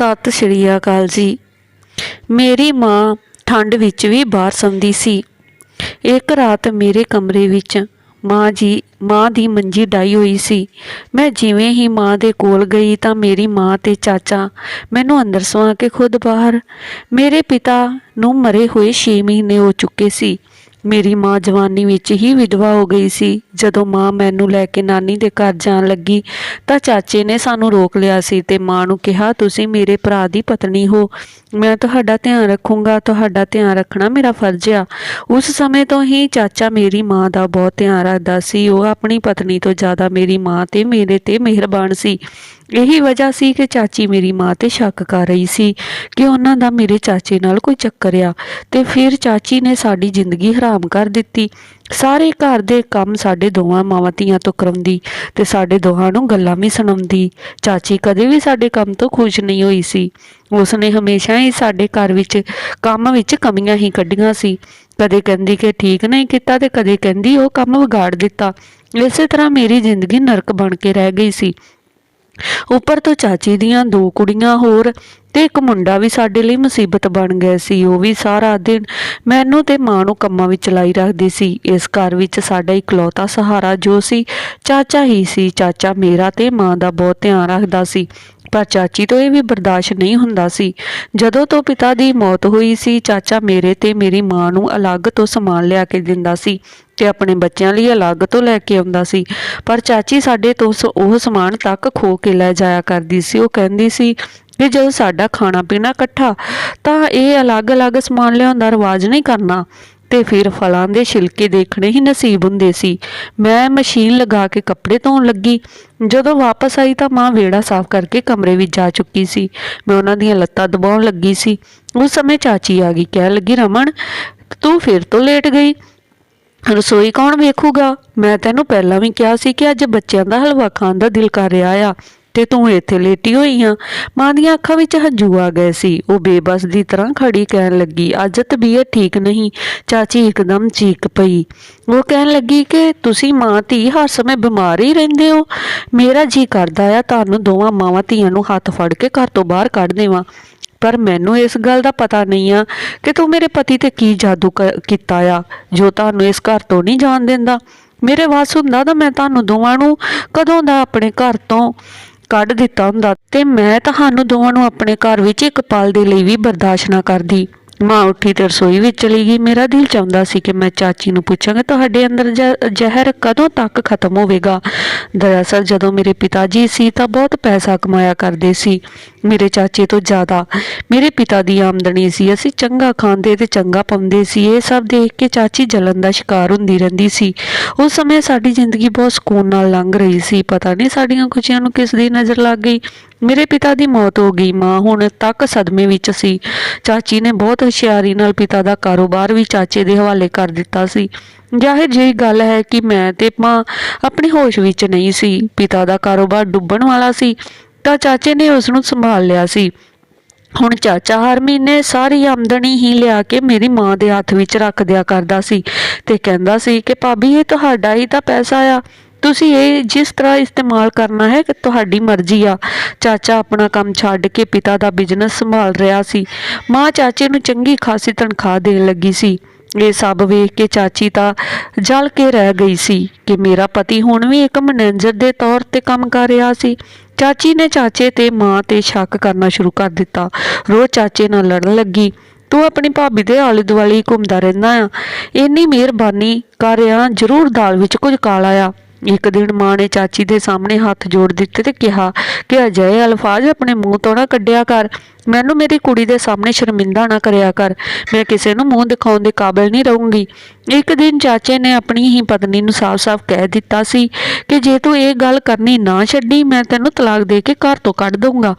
ਸਤਿ ਸ਼੍ਰੀ ਅਕਾਲ ਜੀ। ਮੇਰੀ ਮਾਂ ਠੰਡ ਵਿੱਚ ਵੀ ਬਾਹਰ ਸੌਂਦੀ ਸੀ। ਇੱਕ ਰਾਤ ਮੇਰੇ ਕਮਰੇ ਵਿੱਚ ਮਾਂ ਜੀ, ਮਾਂ ਦੀ ਮੰਜੀ ਡਾਈ ਹੋਈ ਸੀ। ਮੈਂ ਜਿਵੇਂ ਹੀ ਮਾਂ ਦੇ ਕੋਲ ਗਈ ਤਾਂ ਮੇਰੀ ਮਾਂ ਤੇ ਚਾਚਾ ਮੈਨੂੰ ਅੰਦਰ ਸੁਆ ਕੇ ਖੁਦ ਬਾਹਰ। ਮੇਰੇ ਪਿਤਾ ਨੂੰ ਮਰੇ ਹੋਏ 6 ਮਹੀਨੇ ਹੋ ਚੁੱਕੇ ਸੀ। ਮੇਰੀ ਮਾਂ ਜਵਾਨੀ ਵਿੱਚ ਹੀ ਵਿਧਵਾ ਹੋ ਗਈ ਸੀ। ਜਦੋਂ ਮਾਂ ਮੈਨੂੰ ਲੈ ਕੇ ਨਾਨੀ ਦੇ ਘਰ ਜਾਣ ਲੱਗੀ, ਤਾਂ ਚਾਚੇ ਨੇ ਸਾਨੂੰ ਰੋਕ ਲਿਆ ਸੀ ਤੇ ਮਾਂ ਨੂੰ ਕਿਹਾ, ਤੁਸੀਂ ਮੇਰੇ ਭਰਾ ਦੀ ਪਤਨੀ ਹੋ। ਮੈਂ ਤੁਹਾਡਾ ਧਿਆਨ ਰੱਖੂੰਗਾ, ਤੁਹਾਡਾ ਧਿਆਨ ਰੱਖਣਾ ਮੇਰਾ ਫਰਜ਼ ਆ। ਉਸ ਸਮੇਂ ਤੋਂ ਹੀ ਚਾਚਾ ਮੇਰੀ ਮਾਂ ਦਾ ਬਹੁਤ ਧਿਆਨ ਰੱਖਦਾ ਸੀ। ਉਹ ਆਪਣੀ ਪਤਨੀ ਤੋਂ ਜ਼ਿਆਦਾ ਮੇਰੀ ਮਾਂ ਤੇ ਮੇਰੇ ਤੇ ਮਿਹਰਬਾਨ ਸੀ। ਇਹੀ ਵਜ੍ਹਾ ਸੀ ਕਿ ਚਾਚੀ ਮੇਰੀ ਮਾਂ ਤੇ ਸ਼ੱਕ ਕਰ ਰਹੀ ਸੀ ਕਿ ਉਹਨਾਂ ਦਾ ਮੇਰੇ ਚਾਚੇ ਨਾਲ ਕੋਈ ਚੱਕਰ ਆ ਤੇ ਫਿਰ ਚਾਚੀ ਨੇ ਸਾਡੀ ਜ਼ਿੰਦਗੀ ਹਰਾਮ ਕਰ ਦਿੱਤੀ। ਸਾਰੇ ਘਰ ਦੇ ਕੰਮ ਸਾਡੇ ਦੋਵਾਂ ਮਾਵਾਂ ਧੀਆਂ ਤੋਂ ਕਰਾਉਂਦੀ ਤੇ ਸਾਡੇ ਦੋਹਾਂ ਨੂੰ ਗੱਲਾਂ ਵੀ ਸੁਣਾਉਂਦੀ। ਚਾਚੀ ਕਦੇ ਵੀ ਸਾਡੇ ਕੰਮ ਤੋਂ ਖੁਸ਼ ਨਹੀਂ ਹੋਈ ਸੀ। ਉਸਨੇ ਹਮੇਸ਼ਾ ਹੀ ਸਾਡੇ ਘਰ ਵਿੱਚ ਕੰਮ ਵਿੱਚ ਕਮੀਆਂ ਹੀ ਕੱਢੀਆਂ ਸੀ। ਕਦੇ ਕਹਿੰਦੀ ਕਿ ਠੀਕ ਨਹੀਂ ਕੀਤਾ ਤੇ ਕਦੇ ਕਹਿੰਦੀ ਉਹ ਕੰਮ ਵਿਗਾੜ ਦਿੱਤਾ। ਇਸੇ ਤਰ੍ਹਾਂ ਮੇਰੀ ਜ਼ਿੰਦਗੀ ਨਰਕ ਬਣ ਕੇ ਰਹਿ ਗਈ ਸੀ। ਉੱਪਰ ਤੋਂ ਚਾਚੀ ਦੀਆਂ ਦੋ ਕੁੜੀਆਂ ਹੋਰ ਤੇ ਇੱਕ ਮੁੰਡਾ ਵੀ ਸਾਡੇ ਲਈ ਮੁਸੀਬਤ ਬਣ ਗਿਆ ਸੀ। ਉਹ ਵੀ ਸਾਰਾ ਦਿਨ ਮੈਨੂੰ ਤੇ ਮਾਂ ਨੂੰ ਕੰਮਾਂ ਵਿੱਚ ਲਾਈ ਰੱਖਦੀ ਸੀ। ਇਸ ਘਰ ਵਿੱਚ ਸਾਡਾ ਇਕਲੌਤਾ ਸਹਾਰਾ ਜੋ ਸੀ, ਚਾਚਾ ਹੀ ਸੀ। ਚਾਚਾ ਮੇਰਾ ਤੇ ਮਾਂ ਦਾ ਬਹੁਤ ਧਿਆਨ ਰੱਖਦਾ ਸੀ। ਪਰ ਚਾਚੀ ਤੋਂ ਇਹ ਵੀ ਬਰਦਾਸ਼ਤ ਨਹੀਂ ਹੁੰਦਾ ਸੀ। ਜਦੋਂ ਤੋਂ ਪਿਤਾ ਦੀ ਮੌਤ ਹੋਈ ਸੀ, ਚਾਚਾ ਮੇਰੇ ਤੇ ਮੇਰੀ ਮਾਂ ਨੂੰ ਅਲੱਗ ਤੋਂ ਸਮਾਨ ਲਿਆ ਕੇ ਦਿੰਦਾ ਸੀ ਤੇ ਆਪਣੇ ਬੱਚਿਆਂ ਲਈ ਅਲੱਗ ਤੋਂ ਲੈ ਕੇ ਆਉਂਦਾ ਸੀ। ਪਰ ਚਾਚੀ ਸਾਡੇ ਤੋਂ ਉਹ ਸਮਾਨ ਤੱਕ ਖੋ ਕੇ ਲੈ ਜਾਇਆ ਕਰਦੀ ਸੀ। ਉਹ ਕਹਿੰਦੀ ਸੀ ਕਿ ਜਦੋਂ ਸਾਡਾ ਖਾਣਾ ਪੀਣਾ ਇਕੱਠਾ, ਤਾਂ ਇਹ ਅਲੱਗ-ਅਲੱਗ ਸਮਾਨ ਲਿਆਉਣ ਦਾ ਰਿਵਾਜ ਨਹੀਂ ਕਰਨਾ। ਤੇ ਫਿਰ ਫਲਾਂ ਦੇ ਛਿਲਕੇ ਦੇਖਣੇ ਹੀ ਨਸੀਬ ਹੁੰਦੇ ਸੀ। ਮੈਂ ਮਸ਼ੀਨ ਲਗਾ ਕੇ ਕੱਪੜੇ ਧੋਣ ਲੱਗੀ। ਜਦੋਂ ਵਾਪਸ ਆਈ ਤਾਂ ਮਾਂ ਵਿਹੜਾ ਸਾਫ਼ ਕਰਕੇ ਕਮਰੇ ਵਿੱਚ ਜਾ ਚੁੱਕੀ ਸੀ। ਮੈਂ ਉਹਨਾਂ ਦੀਆਂ ਲੱਤਾਂ ਦਬਾਉਣ ਲੱਗੀ ਸੀ। ਉਸ ਸਮੇਂ ਚਾਚੀ ਆ ਗਈ। ਕਹਿਣ ਲੱਗੀ, ਰਮਨ, ਤੂੰ ਫਿਰ ਤੋਂ ਲੇਟ ਗਈ। ਰਸੋਈ ਕੌਣ ਵੇਖੂਗਾ? ਮੈਂ ਤੈਨੂੰ ਪਹਿਲਾਂ ਵੀ ਕਿਹਾ ਸੀ ਕਿ ਅੱਜ ਬੱਚਿਆਂ ਦਾ ਹਲਵਾ ਖਾਣ ਦਾ ਦਿਲ ਕਰ ਰਿਹਾ ਆ। ਤੇ ਤੂੰ ਇੱਥੇ ਲੇਟੀ ਹੋਈ ਆ। ਮਾਂ ਦੀਆਂ ਅੱਖਾਂ ਵਿੱਚ ਹੰਝੂ ਆ ਗਏ ਸੀ। ਉਹ ਬੇਬਸ ਦੀ ਤਰ੍ਹਾਂ ਖੜੀ ਕਹਿਣ ਲੱਗੀ, ਅੱਜ ਤਬੀਅਤ ਠੀਕ ਨਹੀਂ, ਚਾਚੀ ਇੱਕਦਮ ਚੀਕ ਪਈ। ਉਹ ਕਹਿਣ ਲੱਗੀ ਕਿ ਤੁਸੀਂ ਮਾਂ ਧੀ ਹਰ ਸਮੇਂ ਬਿਮਾਰ ਹੀ ਰਹਿੰਦੇ ਹੋ। ਮੇਰਾ ਜੀ ਕਰਦਾ ਆ, ਤੁਹਾਨੂੰ ਦੋਵਾਂ ਮਾਵਾਂ ਧੀਆਂ ਨੂੰ ਹੱਥ ਫੜ ਕੇ ਘਰ ਤੋਂ ਬਾਹਰ ਕੱਢ ਦੇਵਾਂ। ਪਰ ਮੈਨੂੰ ਇਸ ਗੱਲ ਦਾ ਪਤਾ ਨਹੀਂ ਆ ਕਿ ਤੂੰ ਮੇਰੇ ਪਤੀ ਤੇ ਕੀ ਜਾਦੂ ਕ- ਕੀਤਾ ਆ। ਜੋ ਤੁਹਾਨੂੰ ਇਸ ਘਰ ਤੋਂ ਨਹੀਂ ਜਾਣ ਦਿੰਦਾ। ਮੇਰੇ ਵਾਸ ਹੁੰਦਾ ਤਾਂ ਮੈਂ ਤੁਹਾਨੂੰ ਦੋਵਾਂ ਨੂੰ ਕਦੋਂ ਦਾ ਆਪਣੇ ਘਰ ਤੋਂ ਕੱਢ ਦਿੱਤਾ ਹੁੰਦਾ ਤੇ ਮੈਂ ਤੁਹਾਨੂੰ ਦੋਵਾਂ ਨੂੰ ਆਪਣੇ ਘਰ ਵਿੱਚ ਇੱਕ ਪਲ ਦੇ ਲਈ ਵੀ ਬਰਦਾਸ਼ਤ ਨਾ ਕਰਦੀ। ਮਾਂ ਉੱਠੀ ਤੇ ਰਸੋਈ ਵਿੱਚ ਚਲੀ ਗਈ। ਮੇਰਾ ਦਿਲ ਚਾਹੁੰਦਾ ਸੀ ਕਿ ਮੈਂ ਚਾਚੀ ਨੂੰ ਪੁੱਛਾਂਗਾ, ਤੁਹਾਡੇ ਅੰਦਰ ਜ਼ਹਿਰ ਕਦੋਂ ਤੱਕ ਖਤਮ ਹੋਵੇਗਾ? ਦਰਅਸਲ ਜਦੋਂ ਮੇਰੇ ਪਿਤਾ ਜੀ ਸੀ ਤਾਂ ਬਹੁਤ ਪੈਸਾ ਕਮਾਇਆ ਕਰਦੇ ਸੀ। ਮੇਰੇ ਚਾਚੇ ਤੋਂ ਜ਼ਿਆਦਾ। ਮੇਰੇ ਪਿਤਾ ਦੀ ਆਮਦਨੀ ਸੀ। ਅਸੀਂ ਚੰਗਾ ਖਾਂਦੇ ਤੇ ਚੰਗਾ ਪਾਉਂਦੇ ਸੀ। ਇਹ ਸਭ ਦੇਖ ਕੇ ਚਾਚੀ ਜਲਨ ਦਾ ਸ਼ਿਕਾਰ ਹੁੰਦੀ ਰਹਿੰਦੀ ਸੀ। ਉਸ ਸਮੇਂ ਸਾਡੀ ਜ਼ਿੰਦਗੀ ਬਹੁਤ ਸਕੂਨ ਨਾਲ ਲੰਘ ਰਹੀ ਸੀ। ਪਤਾ ਨਹੀਂ ਸਾਡੀਆਂ ਖੁਸ਼ੀਆਂ ਨੂੰ ਕਿਸ ਦੀ ਨਜ਼ਰ ਲੱਗ ਗਈ। ਮੇਰੇ ਪਿਤਾ ਦੀ ਮੌਤ ਹੋ ਗਈ। ਮਾਂ ਹੁਣ ਤੱਕ ਸਦਮੇ ਵਿੱਚ ਸੀ। ਚਾਚੀ ਨੇ ਬਹੁਤ ਹੁਸ਼ਿਆਰੀ ਨਾਲ ਪਿਤਾ ਦਾ ਕਾਰੋਬਾਰ ਵੀ ਚਾਚੇ ਦੇ ਹਵਾਲੇ ਕਰ ਦਿੱਤਾ ਸੀ। ਜ਼ਾਹਿਰ ਜਿਹੀ ਗੱਲ ਹੈ ਕਿ ਮੈਂ ਤੇ ਮਾਂ ਆਪਣੀ ਹੋਸ਼ ਵਿੱਚ ਨਹੀਂ ਸੀ। ਪਿਤਾ ਦਾ ਕਾਰੋਬਾਰ ਡੁੱਬਣ ਵਾਲਾ ਸੀ, ਤਾਂ ਚਾਚੇ ਨੇ ਉਸ ਨੂੰ ਸੰਭਾਲ ਲਿਆ ਸੀ। ਹੁਣ ਚਾਚਾ ਹਰ ਮਹੀਨੇ ਸਾਰੀ ਆਮਦਨੀ ਹੀ ਲਿਆ ਕੇ ਮੇਰੀ ਮਾਂ ਦੇ ਹੱਥ ਵਿੱਚ ਰੱਖ ਦਿਆ ਕਰਦਾ ਸੀ ਤੇ ਕਹਿੰਦਾ ਸੀ ਕਿ, ਭਾਬੀ, ਇਹ ਤੁਹਾਡਾ ਹੀ ਤਾਂ ਪੈਸਾ ਆ। ਤੁਸੀਂ ਇਹ ਜਿਸ ਤਰ੍ਹਾਂ ਇਸਤੇਮਾਲ ਕਰਨਾ ਹੈ ਕਿ ਤੁਹਾਡੀ ਮਰਜ਼ੀ ਆ। ਚਾਚਾ ਆਪਣਾ ਕੰਮ ਛੱਡ ਕੇ ਪਿਤਾ ਦਾ ਬਿਜ਼ਨਸ ਸੰਭਾਲ ਰਿਹਾ ਸੀ। ਮਾਂ ਚਾਚੇ ਨੂੰ ਚੰਗੀ ਖਾਸੀ ਤਨਖਾਹ ਦੇਣ ਲੱਗੀ ਸੀ। ਇਹ ਸਭ ਵੇਖ ਕੇ ਚਾਚੀ ਤਾਂ ਜਲ ਕੇ ਰਹਿ ਗਈ ਸੀ ਕਿ ਮੇਰਾ ਪਤੀ ਹੁਣ ਵੀ ਇੱਕ ਮੈਨੇਜਰ ਦੇ ਤੌਰ ਤੇ ਕੰਮ ਕਰ ਰਿਹਾ ਸੀ। ਚਾਚੀ ਨੇ ਚਾਚੇ ਤੇ ਮਾਂ ਤੇ ਸ਼ੱਕ ਕਰਨਾ ਸ਼ੁਰੂ ਕਰ ਦਿੱਤਾ। ਰੋਜ਼ ਚਾਚੇ ਨਾਲ ਲੜਨ ਲੱਗੀ। ਤੂੰ ਆਪਣੀ ਭਾਬੀ ਦੇ ਆਲੇ ਦੁਆਲੇ ਘੁੰਮਦਾ ਰਹਿੰਦਾ ਆ। ਇੰਨੀ ਮਿਹਰਬਾਨੀ ਕਰ ਆ ਜ਼ਰੂਰ ਦਾਲ ਵਿੱਚ ਕੁਝ ਕਾਲਾ ਆ। ਇੱਕ ਦਿਨ ਮਾਂ ਨੇ ਚਾਚੀ ਦੇ ਸਾਹਮਣੇ ਹੱਥ ਜੋੜ ਦਿੱਤੇ ਤੇ ਕਿਹਾ ਕਿ ਅਜਿਹੇ ਅਲਫਾਜ਼ ਆਪਣੇ ਮੂੰਹ ਤੋਂ ਨਾ ਕੱਢਿਆ ਕਰ। ਮੈਨੂੰ ਮੇਰੀ ਕੁੜੀ ਦੇ ਸਾਹਮਣੇ ਸ਼ਰਮਿੰਦਾ ਨਾ ਕਰਿਆ ਕਰ। ਮੈਂ ਕਿਸੇ ਨੂੰ ਮੂੰਹ ਦਿਖਾਉਣ ਦੇ ਕਾਬਿਲ ਨਹੀਂ ਰਹੂੰਗੀ। ਇੱਕ ਦਿਨ ਚਾਚੇ ਨੇ ਆਪਣੀ ਹੀ ਪਤਨੀ ਨੂੰ ਸਾਫ਼-ਸਾਫ਼ ਕਹਿ ਦਿੱਤਾ ਸੀ ਕਿ ਜੇ ਤੂੰ ਇਹ ਗੱਲ ਕਰਨੀ ਨਾ ਛੱਡੀ, ਮੈਂ ਤੈਨੂੰ ਤਲਾਕ ਦੇ ਕੇ ਘਰ ਤੋਂ ਕੱਢ ਦਊਂਗਾ।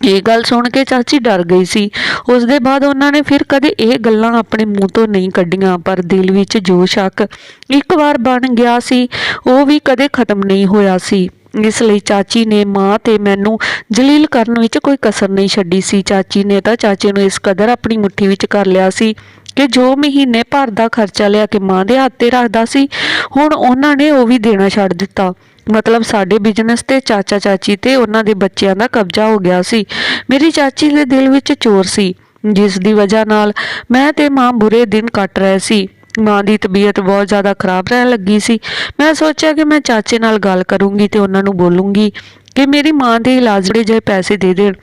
ਇਹ ਗੱਲ ਸੁਣ ਕੇ ਚਾਚੀ ਡਰ ਗਈ ਸੀ। ਉਸ ਦੇ ਬਾਅਦ ਉਹਨਾਂ ਨੇ ਫਿਰ ਕਦੇ ਇਹ ਗੱਲਾਂ ਆਪਣੇ ਮੂੰਹ ਤੋਂ ਨਹੀਂ ਕੱਢੀਆਂ, ਪਰ ਦਿਲ ਵਿੱਚ ਜੋ ਸ਼ੱਕ ਇੱਕ ਵਾਰ ਬਣ ਗਿਆ ਸੀ, ਉਹ ਵੀ ਕਦੇ ਖਤਮ ਨਹੀਂ ਹੋਇਆ ਸੀ। ਇਸ ਲਈ ਚਾਚੀ ਨੇ ਮਾਂ ਤੇ ਮੈਨੂੰ ਜਲੀਲ ਕਰਨ ਵਿੱਚ ਕੋਈ ਕਸਰ ਨਹੀਂ ਛੱਡੀ ਸੀ। ਚਾਚੀ ਨੇ ਤਾਂ ਚਾਚੇ ਨੂੰ ਇਸ ਕਦਰ ਆਪਣੀ ਮੁੱਠੀ ਵਿੱਚ ਕਰ ਲਿਆ ਸੀ ਕਿ ਜੋ ਮਹੀਨੇ ਭਰ ਦਾ ਖਰਚਾ ਲਿਆ ਕੇ ਮਾਂ ਦੇ ਹੱਥ ਤੇ ਰੱਖਦਾ ਸੀ, ਹੁਣ ਉਹਨਾਂ ਨੇ ਉਹ ਵੀ ਦੇਣਾ ਛੱਡ ਦਿੱਤਾ। ਮਤਲਬ ਸਾਡੇ ਬਿਜ਼ਨਸ ਤੇ ਚਾਚਾ ਚਾਚੀ ਤੇ ਉਹਨਾਂ ਦੇ ਬੱਚਿਆਂ ਦਾ ਕਬਜ਼ਾ ਹੋ ਗਿਆ ਸੀ। ਮੇਰੀ ਚਾਚੀ ਦੇ ਦਿਲ ਵਿੱਚ ਚੋਰ ਸੀ, ਜਿਸ ਦੀ ਵਜ੍ਹਾ ਨਾਲ ਮੈਂ ਤੇ ਮਾਂ ਬੁਰੇ ਦਿਨ ਕੱਟ ਰਹੇ ਸੀ। ਮਾਂ ਦੀ ਤਬੀਅਤ ਬਹੁਤ ਜ਼ਿਆਦਾ ਖਰਾਬ ਰਹਿਣ ਲੱਗੀ ਸੀ। ਮੈਂ ਸੋਚਿਆ ਕਿ ਮੈਂ ਚਾਚੇ ਨਾਲ ਗੱਲ ਕਰੂੰਗੀ ਤੇ ਉਹਨਾਂ ਨੂੰ ਬੋਲੂੰਗੀ ਕਿ ਮੇਰੀ ਮਾਂ ਦੇ ਇਲਾਜ ਦੇ ਜੇ ਪੈਸੇ ਦੇ ਦੇਣ।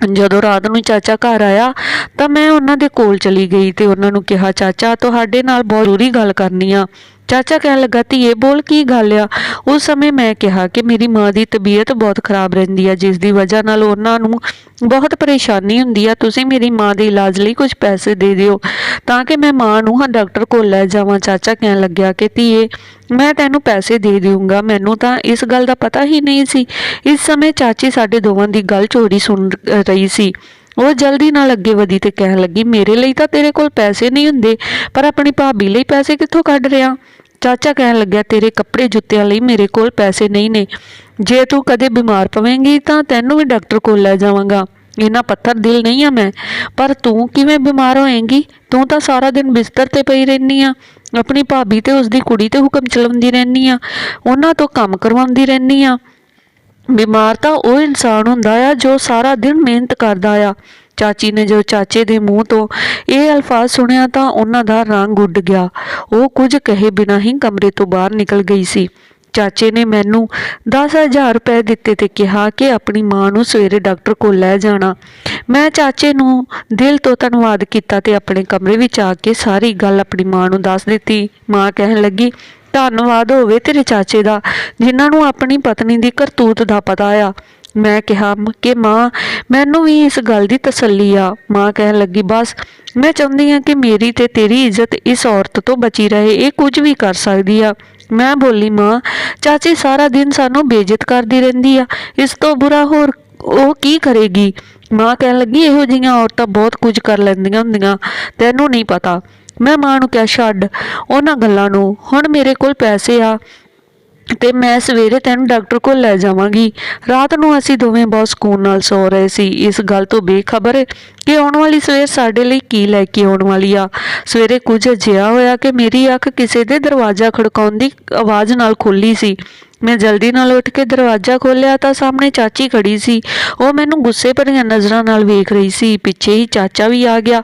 ਜਦੋਂ ਰਾਤ ਨੂੰ ਚਾਚਾ ਘਰ ਆਇਆ ਤਾਂ ਮੈਂ ਉਹਨਾਂ ਦੇ ਕੋਲ ਚਲੀ ਗਈ ਤੇ ਉਹਨਾਂ ਨੂੰ ਕਿਹਾ, ਚਾਚਾ, ਤੁਹਾਡੇ ਨਾਲ ਬਹੁਤ ਜ਼ਰੂਰੀ ਗੱਲ ਕਰਨੀ ਆ। ਚਾਚਾ ਕਹਿਣ ਲੱਗਾ, ਧੀਏ, ਬੋਲ ਕੀ ਗੱਲ ਆ? ਉਸ ਸਮੇਂ ਮੈਂ ਕਿਹਾ ਕਿ ਮੇਰੀ ਮਾਂ ਦੀ ਤਬੀਅਤ ਬਹੁਤ ਖਰਾਬ ਰਹਿੰਦੀ ਆ, ਜਿਸ ਦੀ ਵਜ੍ਹਾ ਨਾਲ ਉਹਨਾਂ ਨੂੰ ਬਹੁਤ ਪਰੇਸ਼ਾਨੀ ਹੁੰਦੀ ਆ। ਤੁਸੀਂ ਮੇਰੀ ਮਾਂ ਦੇ ਇਲਾਜ ਲਈ ਕੁਝ ਪੈਸੇ ਦੇ ਦਿਓ, ਤਾਂ ਕਿ ਮੈਂ ਮਾਂ ਨੂੰ ਹਾਂ ਡਾਕਟਰ ਕੋਲ ਲੈ ਜਾਵਾਂ। ਚਾਚਾ ਕਹਿਣ ਲੱਗਿਆ ਕਿ, ਧੀਏ, ਮੈਂ ਤੈਨੂੰ ਪੈਸੇ ਦੇ ਦੇਵਾਂਗਾ ਮੈਨੂੰ ਤਾਂ ਇਸ ਗੱਲ ਦਾ ਪਤਾ ਹੀ ਨਹੀਂ ਸੀ। ਇਸ ਸਮੇਂ ਚਾਚੀ ਸਾਡੇ ਦੋਵਾਂ ਦੀ ਗੱਲ ਚੋਰੀ ਸੁਣ ਰਹੀ ਸੀ। ਉਹ ਜਲਦੀ ਨਾਲ ਅੱਗੇ ਵਧੀ ਤੇ ਕਹਿਣ ਲੱਗੀ, ਮੇਰੇ ਲਈ ਤਾਂ ਤੇਰੇ ਕੋਲ ਪੈਸੇ ਨਹੀਂ ਹੁੰਦੇ, ਪਰ ਆਪਣੀ ਭਾਬੀ ਲਈ ਪੈਸੇ ਕਿੱਥੋਂ ਕੱਢ ਰਿਹਾ? ਚਾਚਾ ਕਹਿਣ ਲੱਗਿਆ, ਤੇਰੇ ਕੱਪੜੇ ਜੁੱਤਿਆਂ ਲਈ ਮੇਰੇ ਕੋਲ ਪੈਸੇ ਨਹੀਂ ਨੇ। ਜੇ ਤੂੰ ਕਦੇ ਬਿਮਾਰ ਪਵੇਂਗੀ ਤਾਂ ਤੈਨੂੰ ਵੀ ਡਾਕਟਰ ਕੋਲ ਲੈ ਜਾਵਾਂਗਾ। ਇਹਨਾਂ ਪੱਥਰ ਦਿਲ ਨਹੀਂ ਆ ਮੈਂ। ਪਰ ਤੂੰ ਕਿਵੇਂ ਬਿਮਾਰ ਹੋਏਂਗੀ? ਤੂੰ ਤਾਂ ਸਾਰਾ ਦਿਨ ਬਿਸਤਰ ਤੇ ਪਈ ਰਹਿਨੀ ਆ। ਆਪਣੀ ਭਾਬੀ ਤੇ ਉਸਦੀ ਕੁੜੀ ਤੇ ਹੁਕਮ ਚਲਾਉਂਦੀ ਰਹਿਨੀ ਆ। ਉਹਨਾਂ ਤੋਂ ਕੰਮ ਕਰਵਾਉਂਦੀ ਰਹਿਨੀ ਆ। ਬਿਮਾਰ ਤਾਂ ਉਹ ਇਨਸਾਨ ਹੁੰਦਾ ਆ ਜੋ ਸਾਰਾ ਦਿਨ ਮਿਹਨਤ ਕਰਦਾ ਆ। ਚਾਚੀ ਨੇ ਜੋ ਚਾਚੇ ਦੇ ਮੂੰਹ ਤੋਂ ਇਹ ਅਲਫਾਜ਼ ਸੁਣਿਆ ਤਾਂ ਉਹਨਾਂ ਦਾ ਰੰਗ ਉੱਡ ਗਿਆ। ਉਹ ਕੁਝ ਕਹੇ ਬਿਨਾਂ ਹੀ ਕਮਰੇ ਤੋਂ ਬਾਹਰ ਨਿਕਲ ਗਈ ਸੀ। ਚਾਚੇ ਨੇ ਮੈਨੂੰ 10000 ਰੁਪਏ ਦਿੱਤੇ ਤੇ ਕਿਹਾ ਕਿ ਆਪਣੀ ਮਾਂ ਨੂੰ ਸਵੇਰੇ ਡਾਕਟਰ ਕੋਲ ਲੈ ਜਾਣਾ। ਮੈਂ ਚਾਚੇ ਨੂੰ ਦਿਲ ਤੋਂ ਧੰਨਵਾਦ ਕੀਤਾ ਤੇ ਆਪਣੇ ਕਮਰੇ ਵਿੱਚ ਆ ਕੇ ਸਾਰੀ ਗੱਲ ਆਪਣੀ ਮਾਂ ਨੂੰ ਦੱਸ ਦਿੱਤੀ। ਮਾਂ ਕਹਿਣ ਲੱਗੀ, ਧੰਨਵਾਦ ਹੋਵੇ ਤੇਰੇ ਚਾਚੇ ਦਾ, ਜਿਨ੍ਹਾਂ ਨੂੰ ਆਪਣੀ ਪਤਨੀ ਦੀ ਕਰਤੂਤ ਦਾ ਪਤਾ ਆ। ਮੈਂ ਕਿਹਾ ਕਿ ਮਾਂ, ਮੈਨੂੰ ਵੀ ਇਸ ਗੱਲ ਦੀ ਤਸੱਲੀ ਆ। ਮਾਂ ਕਹਿਣ ਲੱਗੀ, ਬਸ, ਮੈਂ ਚਾਹੁੰਦੀ ਆ ਕਿ ਮੇਰੀ ਤੇ ਤੇਰੀ ਇੱਜ਼ਤ ਇਸ ਔਰਤ ਤੋਂ ਬਚੀ ਰਹੇ। ਇਹ ਕੁਝ ਵੀ ਕਰ ਸਕਦੀ ਆ। ਮੈਂ ਬੋਲੀ, ਮਾਂ, ਚਾਚੀ ਸਾਰਾ ਦਿਨ ਸਾਨੂੰ ਬੇਇੱਜ਼ਤ ਕਰਦੀ ਰਹਿੰਦੀ ਆ। ਇਸ ਤੋਂ ਬੁਰਾ ਹੋਰ ਉਹ ਕੀ ਕਰੇਗੀ? ਮਾਂ ਕਹਿਣ ਲੱਗੀ, ਇਹੋ ਜਿਹੀਆਂ ਔਰਤਾਂ ਬਹੁਤ ਕੁਝ ਕਰ ਲੈਂਦੀਆਂ ਹੁੰਦੀਆਂ, ਤੈਨੂੰ ਨਹੀਂ ਪਤਾ। ਮੈਂ ਮਾਂ ਨੂੰ ਕਿਹਾ, ਛੱਡ ਉਹਨਾਂ ਗੱਲਾਂ ਨੂੰ। ਹੁਣ ਮੇਰੇ ਕੋਲ ਪੈਸੇ ਆ। ਤੇ ਮੈਂ ਸਵੇਰੇ ਤੈਨੂੰ ਡਾਕਟਰ ਕੋਲ ਲੈ ਜਾਵਾਂਗੀ। ਰਾਤ ਨੂੰ ਅਸੀਂ ਦੋਵੇਂ ਬਹੁਤ ਸਕੂਨ ਨਾਲ ਸੌ ਰਹੇ ਸੀ। ਇਸ ਗੱਲ ਤੋਂ ਬੇਖਬਰ ਕਿ ਆਉਣ ਵਾਲੀ ਸਵੇਰ ਸਾਡੇ ਲਈ ਕੀ ਲੈ ਕੇ ਆਉਣ ਵਾਲੀ ਆ। ਸਵੇਰੇ ਕੁਝ ਅਜਿਹਾ ਹੋਇਆ ਕਿ ਮੇਰੀ ਅੱਖ ਕਿਸੇ ਦੇ ਦਰਵਾਜ਼ਾ ਖੜਕਾਉਣ ਦੀ ਆਵਾਜ਼ ਨਾਲ ਖੁੱਲੀ ਸੀ। ਮੈਂ ਜਲਦੀ ਨਾਲ ਉੱਠ ਕੇ ਦਰਵਾਜ਼ਾ ਖੋਲ੍ਹਿਆ ਤਾਂ ਸਾਹਮਣੇ ਚਾਚੀ ਖੜੀ ਸੀ। ਉਹ ਮੈਨੂੰ ਗੁੱਸੇ ਭਰੀਆਂ ਨਜ਼ਰਾਂ ਨਾਲ ਵੇਖ ਰਹੀ ਸੀ। ਪਿੱਛੇ ਹੀ ਚਾਚਾ ਵੀ ਆ ਗਿਆ।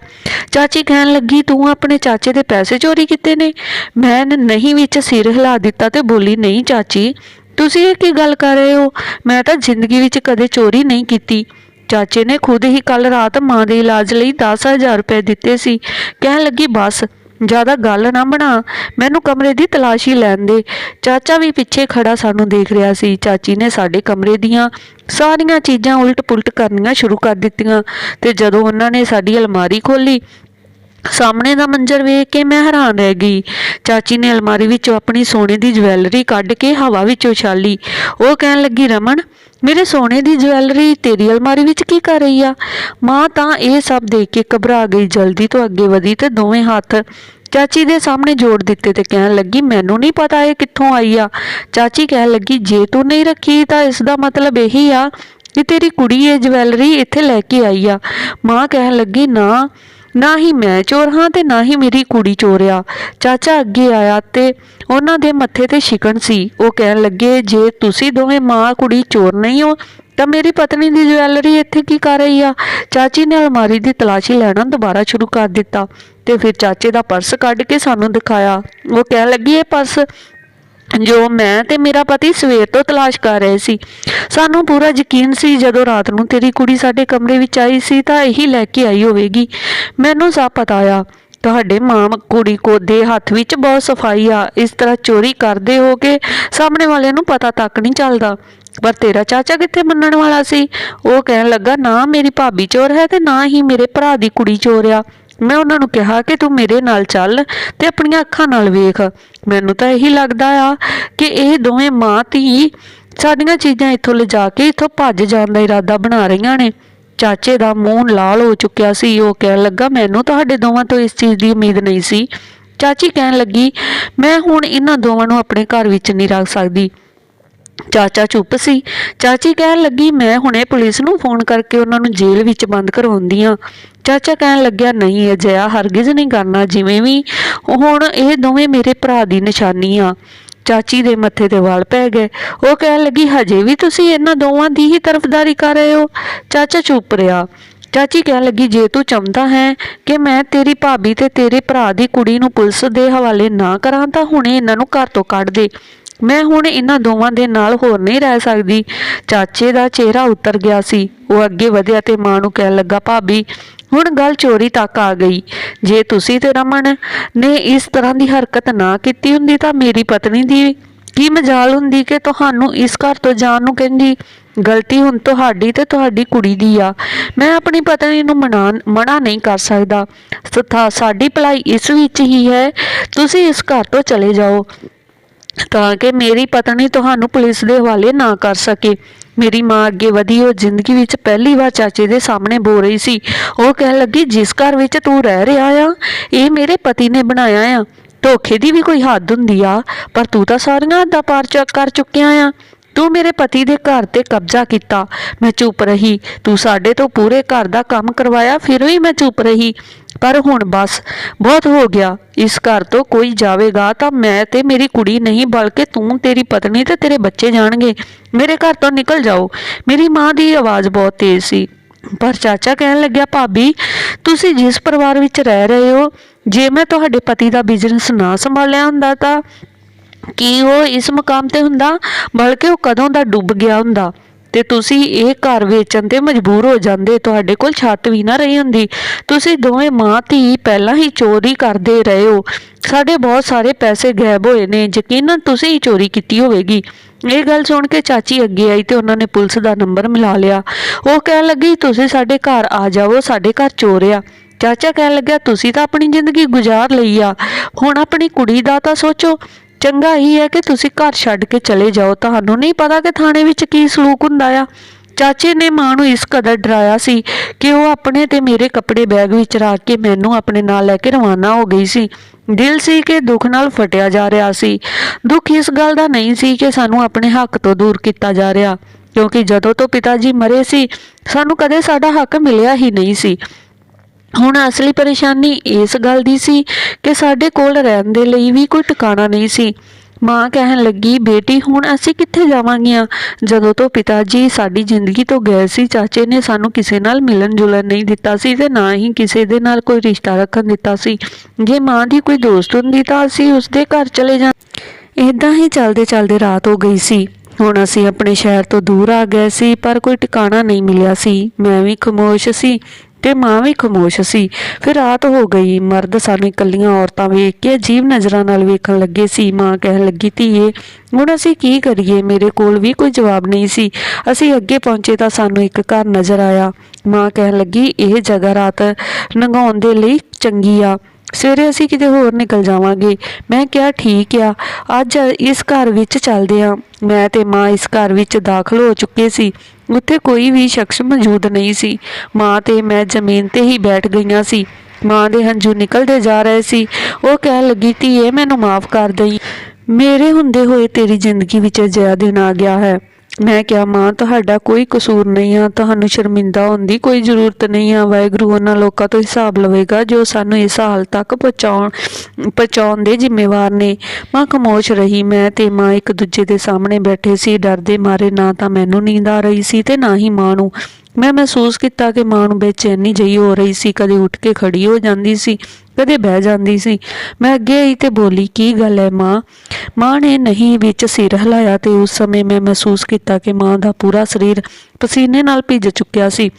ਚਾਚੀ ਕਹਿਣ ਲੱਗੀ, ਤੂੰ ਆਪਣੇ ਚਾਚੇ ਦੇ ਪੈਸੇ ਚੋਰੀ ਕੀਤੇ ਨੇ? ਮੈਂ ਨਹੀਂ ਵਿੱਚ ਸਿਰ ਹਿਲਾ ਦਿੱਤਾ ਤੇ ਬੋਲੀ, ਨਹੀਂ ਚਾਚੀ, ਤੁਸੀਂ ਇਹ ਕੀ ਗੱਲ ਕਰ ਰਹੇ ਹੋ? ਮੈਂ ਤਾਂ ਜ਼ਿੰਦਗੀ ਵਿੱਚ ਕਦੇ ਚੋਰੀ ਨਹੀਂ ਕੀਤੀ। ਚਾਚੇ ਨੇ ਖੁਦ ਹੀ ਕੱਲ ਰਾਤ ਮਾਂ ਦੇ ਇਲਾਜ ਲਈ 10000 ਰੁਪਏ ਦਿੱਤੇ ਸੀ। ਕਹਿਣ ਲੱਗੀ, ਬਸ ਜ਼ਿਆਦਾ ਗੱਲ ਨਾ ਬਣਾ। ਮੈਨੂੰ ਕਮਰੇ ਦੀ ਤਲਾਸ਼ੀ ਲੈਣ ਦੇ। ਚਾਚਾ ਵੀ ਪਿੱਛੇ ਖੜਾ ਸਾਨੂੰ ਦੇਖ ਰਿਹਾ ਸੀ। ਚਾਚੀ ਨੇ ਸਾਡੇ ਕਮਰੇ ਦੀਆਂ ਸਾਰੀਆਂ ਚੀਜ਼ਾਂ ਉਲਟ-ਪੁਲਟ ਕਰਨੀਆਂ ਸ਼ੁਰੂ ਕਰ ਦਿੱਤੀਆਂ ਤੇ ਜਦੋਂ ਉਹਨਾਂ ਨੇ ਸਾਡੀ ਅਲਮਾਰੀ ਖੋਲੀ ਸਾਹਮਣੇ ਦਾ ਮੰਜ਼ਰ ਵੇਖ ਕੇ ਮੈਂ ਹੈਰਾਨ ਰਹਿ ਗਈ। ਚਾਚੀ ਨੇ ਅਲਮਾਰੀ ਵਿੱਚੋਂ ਆਪਣੀ ਸੋਨੇ ਦੀ ਜਵੈਲਰੀ ਕੱਢ ਕੇ ਹਵਾ ਵਿੱਚ ਉਛਾਲੀ ਉਹ ਕਹਿਣ ਲੱਗੀ, ਰਮਨ, ਮੇਰੇ ਸੋਨੇ ਦੀ ਜਵੈਲਰੀ ਤੇਰੀ ਅਲਮਾਰੀ ਵਿੱਚ ਕੀ ਕਰ ਰਹੀ ਆ? ਮਾਂ ਤਾਂ ਇਹ ਸਭ ਦੇਖ ਕੇ ਘਬਰਾ ਗਈ, ਜਲਦੀ ਤੋਂ ਅੱਗੇ ਵਧੀ ਤੇ ਦੋਵੇਂ ਹੱਥ ਚਾਚੀ ਦੇ ਸਾਹਮਣੇ ਜੋੜ ਦਿੱਤੇ ਤੇ ਕਹਿਣ ਲੱਗੀ, ਮੈਨੂੰ ਨਹੀਂ ਪਤਾ ਇਹ ਕਿੱਥੋਂ ਆਈ ਆ। ਚਾਚੀ ਕਹਿਣ ਲੱਗੀ, ਜੇ ਤੂੰ ਨਹੀਂ ਰੱਖੀ ਤਾਂ ਇਸ ਦਾ ਮਤਲਬ ਇਹੀ ਆ ਕਿ ਤੇਰੀ ਕੁੜੀ ਇਹ ਜਵੈਲਰੀ ਇੱਥੇ ਲੈ ਕੇ ਆਈ ਆ। ਮਾਂ ਕਹਿਣ ਲੱਗੀ, ਨਾ ਨਾ ਹੀ ਮੈਂ ਚੋਰ ਹਾਂ ਤੇ ਨਾ ਹੀ ਮੇਰੀ ਕੁੜੀ ਚੋਰਿਆ ਚਾਚਾ ਅੱਗੇ ਆਇਆ ਤੇ ਉਹਨਾਂ ਦੇ ਮੱਥੇ ਤੇ ਛਿਕਣ ਸੀ। ਉਹ ਕਹਿਣ ਲੱਗੇ, ਜੇ ਤੁਸੀਂ ਦੋਵੇਂ ਮਾਂ ਕੁੜੀ ਚੋਰ ਨਹੀਂ ਹੋ, ਤਾਂ ਮੇਰੀ ਪਤਨੀ ਦੀ ਜਵੈਲਰੀ ਇੱਥੇ ਕੀ ਕਰ ਰਹੀ ਆ? ਚਾਚੀ ਨੇ ਅਲਮਾਰੀ ਦੀ ਤਲਾਸ਼ੀ ਲੈਣਾ ਦੁਬਾਰਾ ਸ਼ੁਰੂ ਕਰ ਦਿੱਤਾ ਤੇ ਫਿਰ ਚਾਚੇ ਦਾ ਪਰਸ ਕੱਢ ਕੇ ਸਾਨੂੰ ਦਿਖਾਇਆ। ਉਹ ਕਹਿਣ ਲੱਗੀ, ਇਹ ਪਰਸ ਜੋ ਮੈਂ ਤੇ ਮੇਰਾ ਪਤੀ ਸਵੇਰ ਤੋਂ ਤਲਾਸ਼ ਕਰ ਰਹੇ ਸੀ। ਸਾਨੂੰ ਪੂਰਾ ਯਕੀਨ ਸੀ ਜਦੋਂ ਰਾਤ ਨੂੰ ਤੇਰੀ ਕੁੜੀ ਸਾਡੇ ਕਮਰੇ ਵਿੱਚ ਆਈ ਸੀ ਤਾਂ ਇਹੀ ਲੈ ਕੇ ਆਈ ਹੋਵੇਗੀ। ਮੈਨੂੰ ਸਭ ਪਤਾ ਆ। ਤੁਹਾਡੇ ਮਾਂ ਕੁੜੀ ਕੋ ਦੇ ਹੱਥ ਵਿੱਚ ਬਹੁਤ ਸਫ਼ਾਈ ਆ। ਇਸ ਤਰ੍ਹਾਂ ਚੋਰੀ ਕਰਦੇ ਹੋ ਕੇ ਸਾਹਮਣੇ ਵਾਲਿਆਂ ਨੂੰ ਪਤਾ ਤੱਕ ਨਹੀਂ ਚੱਲਦਾ। ਪਰ ਤੇਰਾ ਚਾਚਾ ਕਿੱਥੇ ਮੰਨਣ ਵਾਲਾ ਸੀ? ਉਹ ਕਹਿਣ ਲੱਗਾ, ਨਾ, ਮੇਰੀ ਭਾਬੀ ਚੋਰ ਹੈ ਤੇ ਨਾ ਹੀ ਮੇਰੇ ਭਰਾ ਦੀ ਕੁੜੀ ਚੋਰ ਆ। ਮੈਂ ਉਹਨਾਂ ਨੂੰ ਕਿਹਾ ਕਿ ਤੂੰ ਮੇਰੇ ਨਾਲ ਚੱਲ ਤੇ ਆਪਣੀਆਂ ਅੱਖਾਂ ਨਾਲ ਵੇਖ। ਮੈਨੂੰ ਤਾਂ ਇਹੀ ਲੱਗਦਾ ਆ ਕਿ ਇਹ ਦੋਵੇਂ ਮਾਂ, ਧੀ ਸਾਡੀਆਂ ਚੀਜ਼ਾਂ ਇੱਥੋਂ ਲਿਜਾ ਕੇ ਇੱਥੋਂ ਭੱਜ ਜਾਣ ਦਾ ਇਰਾਦਾ ਬਣਾ ਰਹੀਆਂ ਨੇ। ਚਾਚੇ ਦਾ ਮੂੰਹ ਲਾਲ ਹੋ ਚੁੱਕਿਆ ਸੀ, ਉਹ ਕਹਿਣ ਲੱਗਾ, ਮੈਨੂੰ ਤੁਹਾਡੇ ਦੋਵਾਂ ਤੋਂ ਇਸ ਚੀਜ਼ ਦੀ ਉਮੀਦ ਨਹੀਂ ਸੀ। ਚਾਚੀ ਕਹਿਣ ਲੱਗੀ, ਮੈਂ ਹੁਣ ਇਹਨਾਂ ਦੋਵਾਂ ਨੂੰ ਆਪਣੇ ਘਰ ਵਿੱਚ ਨਹੀਂ ਰੱਖ ਸਕਦੀ। ਚਾਚਾ ਚੁੱਪ ਸੀ। ਚਾਚੀ ਕਹਿਣ ਲੱਗੀ, ਮੈਂ ਹੁਣੇ ਪੁਲਿਸ ਨੂੰ ਫੋਨ ਕਰਕੇ ਉਹਨਾਂ ਨੂੰ ਜੇਲ੍ਹ ਵਿੱਚ ਬੰਦ ਕਰਵਾਉਂਦੀ ਆ। ਚਾਚਾ ਕਹਿਣ ਲੱਗਿਆ, ਨਹੀਂ, ਅਜਿਹਾ ਹਰਗਿਜ਼ ਨਹੀਂ ਕਰਨਾ, ਜਿਵੇਂ ਵੀ ਹੁਣ ਇਹ ਦੋਵੇਂ ਮੇਰੇ ਭਰਾ ਦੀ ਨਿਸ਼ਾਨੀ ਆ। ਚਾਚੀ ਦੇ ਮੱਥੇ ਤੇ ਵਾਲ ਪੈ ਗਏ। ਉਹ ਕਹਿਣ ਲੱਗੀ, ਹਜੇ ਵੀ ਤੁਸੀਂ ਇਹਨਾਂ ਦੋਵਾਂ ਦੀ ਹੀ ਤਰਫਦਾਰੀ ਕਰ ਰਹੇ ਹੋ? ਚਾਚਾ ਚੁੱਪ ਰਿਹਾ। ਚਾਚੀ ਕਹਿਣ ਲੱਗੀ, ਜੇ ਤੂੰ ਚਾਹੁੰਦਾ ਹੈ ਕਿ ਮੈਂ ਤੇਰੀ ਭਾਬੀ ਤੇ ਤੇਰੇ ਭਰਾ ਦੀ ਕੁੜੀ ਨੂੰ ਪੁਲਿਸ ਦੇ ਹਵਾਲੇ ਨਾ ਕਰਾਂ, ਤਾਂ ਹੁਣੇ ਇਹਨਾਂ ਨੂੰ ਘਰ ਤੋਂ ਕੱਢ ਦੇ। ਮੈਂ ਹੁਣ ਇਹਨਾਂ ਦੋਵਾਂ ਦੇ ਨਾਲ ਹੋਰ ਨਹੀਂ ਰਹਿ ਸਕਦੀ। ਚਾਚੇ ਦਾ ਚਿਹਰਾ ਉਤਰ ਗਿਆ ਸੀ। ਉਹ ਅੱਗੇ ਵਧਿਆ ਤੇ ਮਾਂ ਨੂੰ ਕਹਿਣ ਲੱਗਾ, ਭਾਬੀ, ਹੁਣ ਗੱਲ ਚੋਰੀ ਤੱਕ ਆ ਗਈ। ਜੇ ਤੁਸੀਂ ਤੇ ਰਮਨ ਨੇ ਇਸ ਤਰ੍ਹਾਂ ਦੀ ਹਰਕਤ ਨਾ ਕੀਤੀ ਹੁੰਦੀ ਤਾਂ ਮੇਰੀ ਪਤਨੀ ਦੀ ਕੀ ਮਜਾਲ ਹੁੰਦੀ ਕਿ ਤੁਹਾਨੂੰ ਇਸ ਘਰ ਤੋਂ ਜਾਣ ਨੂੰ ਕਹਿੰਦੀ? ਗਲਤੀ ਹੁਣ ਤੁਹਾਡੀ ਤੇ ਤੁਹਾਡੀ ਕੁੜੀ ਦੀ ਆ। ਮੈਂ ਆਪਣੀ ਪਤਨੀ ਨੂੰ ਮਨਾ ਮਨਾ ਨਹੀਂ ਕਰ ਸਕਦਾ। ਤਥਾ ਸਾਡੀ ਭਲਾਈ ਇਸ ਵਿੱਚ ਹੀ ਹੈ। ਤੁਸੀਂ ਇਸ ਘਰ ਤੋਂ ਚਲੇ ਜਾਓ। ਤਾਂ ਕਿ ਮੇਰੀ ਪਤਨੀ ਤੁਹਾਨੂੰ ਪੁਲਿਸ ਦੇ ਹਵਾਲੇ ਨਾ ਕਰ ਸਕੇ। ਮੇਰੀ ਮਾਂ ਅੱਗੇ ਵਧੀ, ਉਹ ਜ਼ਿੰਦਗੀ ਵਿੱਚ ਪਹਿਲੀ ਵਾਰ ਚਾਚੇ ਦੇ ਸਾਹਮਣੇ ਬੋ ਰਹੀ ਸੀ। ਉਹ ਕਹਿਣ ਲੱਗੀ, ਜਿਸ ਘਰ ਵਿੱਚ ਤੂੰ ਰਹਿ ਰਿਹਾ ਆ, ਇਹ ਮੇਰੇ ਪਤੀ ਨੇ ਬਣਾਇਆ ਆ। ਧੋਖੇ ਦੀ ਵੀ ਕੋਈ ਹੱਦ ਹੁੰਦੀ ਆ, ਪਰ ਤੂੰ ਤਾਂ ਸਾਰੀਆਂ ਹੱਦਾਂ ਪਾਰ ਚ- ਕਰ ਚੁੱਕਿਆ ਆ। ਤੂੰ ਮੇਰੇ ਪਤੀ ਦੇ ਘਰ ਤੇ ਕਬਜ਼ਾ ਕੀਤਾ। ਮੈਂ ਚੁੱਪ ਰਹੀ। ਤੂੰ ਸਾਡੇ ਤੋਂ ਪੂਰੇ ਘਰ ਦਾ ਕੰਮ ਕਰਵਾਇਆ, ਫਿਰ ਵੀ ਮੈਂ ਚੁੱਪ ਰਹੀ। ਪਰ ਹੁਣ ਬਸ, ਬਹੁਤ ਹੋ ਗਿਆ। ਇਸ ਘਰ ਤੋਂ ਕੋਈ ਜਾਵੇਗਾ ਤਾਂ ਮੈਂ ਤੇ ਮੇਰੀ ਕੁੜੀ ਨਹੀਂ, ਬਲਕਿ ਤੂੰ, ਤੇਰੀ ਪਤਨੀ ਤੇ ਤੇਰੇ ਬੱਚੇ ਜਾਣਗੇ। ਮੇਰੇ ਘਰ ਤੋਂ ਨਿਕਲ ਜਾਓ। ਮੇਰੀ ਮਾਂ ਦੀ ਆਵਾਜ਼ ਬਹੁਤ ਤੇਜ਼ ਸੀ। ਪਰ ਚਾਚਾ ਕਹਿਣ ਲੱਗਿਆ, ਭਾਬੀ, ਤੁਸੀਂ ਜਿਸ ਪਰਿਵਾਰ ਵਿੱਚ ਰਹਿ ਰਹੇ ਹੋ, ਜੇ ਮੈਂ ਤੁਹਾਡੇ ਪਤੀ ਦਾ ਬਿਜ਼ਨਸ ਨਾ ਸੰਭਾਲਿਆ ਹੁੰਦਾ ਤਾਂ ਕੀ ਉਹ ਇਸ ਮੁਕਾਮ ਤੇ ਹੁੰਦਾ? ਬਲਕਿ ਉਹ ਕਦੋਂ ਦਾ ਡੁੱਬ ਗਿਆ ਹੁੰਦਾ? ਤੇ ਤੁਸੀਂ ਇਹ ਘਰ ਵੇਚਣ ਤੇ ਮਜਬੂਰ ਹੋ ਜਾਂਦੇ, ਤੁਹਾਡੇ ਕੋਲ ਛੱਤ ਵੀ ਨਾ ਰਹੀ ਹੁੰਦੀ। ਤੁਸੀਂ ਦੋਵੇਂ ਮਾਂ, ਧੀ ਪਹਿਲਾਂ ਹੀ ਚੋਰੀ ਕਰਦੇ ਰਹੇ ਹੋ। ਸਾਡੇ ਬਹੁਤ ਸਾਰੇ ਪੈਸੇ ਗਾਇਬ ਹੋਏ ਨੇ, ਯਕੀਨਨ ਤੁਸੀਂ ਹੀ ਚੋਰੀ ਕੀਤੀ ਹੋਵੇਗੀ। ਇਹ ਗੱਲ ਸੁਣ ਕੇ ਚਾਚੀ ਅੱਗੇ ਆਈ ਤੇ ਉਹਨਾਂ ਨੇ ਪੁਲਿਸ ਦਾ ਨੰਬਰ ਮਿਲਾ ਲਿਆ। ਉਹ ਕਹਿਣ ਲੱਗੀ, ਤੁਸੀਂ ਸਾਡੇ ਘਰ ਆ ਜਾਓ, ਸਾਡੇ ਘਰ ਚੋਰ ਆ। ਚਾਚਾ ਕਹਿਣ ਲੱਗਿਆ, ਤੁਸੀਂ ਤਾਂ ਆਪਣੀ ਜ਼ਿੰਦਗੀ ਗੁਜ਼ਾਰ ਲਈ ਆ। ਹੁਣ ਆਪਣੀ ਕੁੜੀ ਦਾ ਤਾਂ ਸੋਚੋ ਚੰਗਾ ਹੀ ਹੈ ਕਿ ਤੁਸੀਂ ਘਰ ਛੱਡ ਕੇ ਚਲੇ ਜਾਓ। ਤੁਹਾਨੂੰ ਨਹੀਂ ਪਤਾ ਕਿ ਥਾਣੇ ਵਿੱਚ ਕੀ ਸਲੂਕ ਹੁੰਦਾ ਆ। ਚਾਚੇ ਨੇ ਮਾਂ ਨੂੰ ਇਸ ਕਦਰ ਡਰਾਇਆ ਸੀ ਕਿ ਉਹ ਆਪਣੇ ਤੇ ਮੇਰੇ ਕੱਪੜੇ ਬੈਗ ਵਿੱਚ ਰੱਖ ਕੇ ਮੈਨੂੰ ਆਪਣੇ ਨਾਲ ਲੈ ਕੇ ਰਵਾਨਾ ਹੋ ਗਈ ਸੀ। ਦਿਲ ਸੀ ਕਿ ਦੁੱਖ ਨਾਲ ਫਟਿਆ ਜਾ ਰਿਹਾ ਸੀ। ਦੁੱਖ ਇਸ ਗੱਲ ਦਾ ਨਹੀਂ ਸੀ ਕਿ ਸਾਨੂੰ ਆਪਣੇ ਹੱਕ ਤੋਂ ਦੂਰ ਕੀਤਾ ਜਾ ਰਿਹਾ। ਕਿਉਂਕਿ ਜਦੋਂ ਤੋਂ ਪਿਤਾ ਜੀ ਮਰੇ ਸੀ, ਸਾਨੂੰ ਕਦੇ ਸਾਡਾ ਹੱਕ ਮਿਲਿਆ ਹੀ ਨਹੀਂ ਸੀ। ਹੁਣ ਅਸਲੀ ਪਰੇਸ਼ਾਨੀ ਇਸ ਗੱਲ ਦੀ ਸੀ ਕਿ ਸਾਡੇ ਕੋਲ ਰਹਿਣ ਦੇ ਲਈ ਵੀ ਕੋਈ ਟਿਕਾਣਾ ਨਹੀਂ ਸੀ। ਮਾਂ ਕਹਿਣ ਲੱਗੀ, ਬੇਟੀ, ਹੁਣ ਅਸੀਂ ਕਿੱਥੇ ਜਾਵਾਂਗੀਆਂ? ਜਦੋਂ ਤੋਂ ਪਿਤਾ ਜੀ ਸਾਡੀ ਜ਼ਿੰਦਗੀ ਤੋਂ ਗਏ ਸੀ, ਚਾਚੇ ਨੇ ਸਾਨੂੰ ਕਿਸੇ ਨਾਲ ਮਿਲਣ ਜੁਲਣ ਨਹੀਂ ਦਿੱਤਾ ਸੀ ਤੇ ਨਾ ਹੀ ਕਿਸੇ ਦੇ ਨਾਲ ਕੋਈ ਰਿਸ਼ਤਾ ਰੱਖਣ ਦਿੱਤਾ ਸੀ। ਜੇ ਮਾਂ ਦੀ ਕੋਈ ਦੋਸਤ ਹੁੰਦੀ ਤਾਂ ਅਸੀਂ ਉਸਦੇ ਘਰ ਚਲੇ ਜਾਂ ਇਦਾਂ ਹੀ ਚੱਲਦੇ ਚੱਲਦੇ ਰਾਤ ਹੋ ਗਈ ਸੀ। ਹੁਣ ਅਸੀਂ ਆਪਣੇ ਸ਼ਹਿਰ ਤੋਂ ਦੂਰ ਆ ਗਏ ਸੀ, ਪਰ ਕੋਈ ਟਿਕਾਣਾ ਨਹੀਂ ਮਿਲਿਆ ਸੀ। ਮੈਂ ਵੀ ਖਮੋਸ਼ ਸੀ। ਤੇ ਮਾਂ ਵੀ ਖਮੋਸ਼ ਸੀ। ਫਿਰ ਰਾਤ ਹੋ ਗਈ। ਮਰਦ ਸਾਨੂੰ ਇਕੱਲੀਆਂ ਔਰਤਾਂ ਵੇਖ ਕੇ ਅਜੀਬ ਨਜ਼ਰਾਂ ਨਾਲ ਵੇਖਣ ਲੱਗੇ ਸੀ। ਮਾਂ ਕਹਿਣ ਲੱਗੀ, ਧੀਏ, ਹੁਣ ਅਸੀਂ ਕੀ ਕਰੀਏ? ਮੇਰੇ ਕੋਲ ਵੀ ਕੋਈ ਜਵਾਬ ਨਹੀਂ ਸੀ। ਅਸੀਂ ਅੱਗੇ ਪਹੁੰਚੇ ਤਾਂ ਸਾਨੂੰ ਇੱਕ ਘਰ ਨਜ਼ਰ ਆਇਆ। ਮਾਂ ਕਹਿਣ ਲੱਗੀ, ਇਹ ਜਗ੍ਹਾ ਰਾਤ ਲੰਘਾਉਣ ਦੇ ਲਈ ਚੰਗੀ ਆ। ਸਵੇਰੇ ਅਸੀਂ ਕਿਤੇ ਹੋਰ ਨਿਕਲ ਜਾਵਾਂਗੇ। ਮੈਂ ਕਿਹਾ, ਠੀਕ ਆ। ਅੱਜ ਇਸ ਘਰ ਵਿੱਚ ਚੱਲਦੇ ਆ। ਮੈਂ ਤੇ ਮਾਂ ਇਸ ਘਰ ਵਿੱਚ ਦਾਖਲ ਹੋ ਚੁੱਕੇ ਸੀ। ਉੱਥੇ ਕੋਈ ਵੀ ਸ਼ਖਸ ਮੌਜੂਦ ਨਹੀਂ ਸੀ। ਮਾਂ ਤੇ ਮੈਂ ਜ਼ਮੀਨ ਤੇ ਹੀ ਬੈਠ ਗਈਆਂ ਸੀ। ਮਾਂ ਦੇ ਹੰਝੂ ਨਿਕਲਦੇ ਜਾ ਰਹੇ ਸੀ। ਉਹ ਕਹਿਣ ਲੱਗੀ, ਧੀਏ, ਮੈਨੂੰ ਮਾਫ ਕਰ ਦਈ। ਮੇਰੇ ਹੁੰਦੇ ਹੋਏ ਤੇਰੀ ਜ਼ਿੰਦਗੀ ਵਿੱਚ ਅਜਿਹਾ ਦਿਨ ਆ ਗਿਆ ਹੈ। ਮੈਂ ਕਿਹਾ, ਮਾਂ, ਤੁਹਾਡਾ ਕੋਈ ਕਸੂਰ ਨਹੀਂ ਆ, ਤੁਹਾਨੂੰ ਸ਼ਰਮਿੰਦਾ ਹੋਣ ਦੀ ਕੋਈ ਜ਼ਰੂਰਤ ਨਹੀਂ ਆ। ਵਾਹਿਗੁਰੂ ਉਹਨਾਂ ਲੋਕਾਂ ਤੋਂ ਹਿਸਾਬ ਲਵੇਗਾ ਜੋ ਸਾਨੂੰ ਇਸ ਹਾਲ ਤੱਕ ਪਹੁੰਚਾਉਣ ਪਹੁੰਚਾਉਣ ਦੇ ਜ਼ਿੰਮੇਵਾਰ ਨੇ। ਮਾਂ, ਖਮੋਸ਼ ਰਹੀ ਮੈਂ ਤੇ ਮਾਂ ਇੱਕ ਦੂਜੇ ਦੇ ਸਾਹਮਣੇ ਬੈਠੇ ਸੀ। ਡਰਦੇ ਮਾਰੇ ਨਾ ਤਾਂ ਮੈਨੂੰ ਨੀਂਦ ਆ ਰਹੀ ਸੀ ਤੇ ਨਾ ਹੀ ਮਾਂ ਨੂੰ ਮੈਂ ਮਹਿਸੂਸ ਕੀਤਾ ਕਿ ਮਾਂ ਨੂੰ ਬੇਚੈਨੀ ਜਿਹੀ ਹੋ ਰਹੀ ਸੀ, ਕਦੇ ਉੱਠ ਕੇ ਖੜੀ ਹੋ ਜਾਂਦੀ ਸੀ, ਕਦੇ ਬਹਿ ਜਾਂਦੀ ਸੀ। ਮੈਂ ਅੱਗੇ ਆਈ ਤੇ ਬੋਲੀ, ਕੀ ਗੱਲ ਹੈ ਮਾਂ? ਮਾਂ ਨੇ ਨਹੀਂ ਵਿੱਚ ਸਿਰ ਹਿਲਾਇਆ ਤੇ ਉਸ ਸਮੇਂ ਮੈਂ ਮਹਿਸੂਸ ਕੀਤਾ ਕਿ ਮਾਂ ਦਾ ਪੂਰਾ ਸਰੀਰ ਪਸੀਨੇ ਨਾਲ ਭਿੱਜ ਚੁੱਕਿਆ ਸੀ।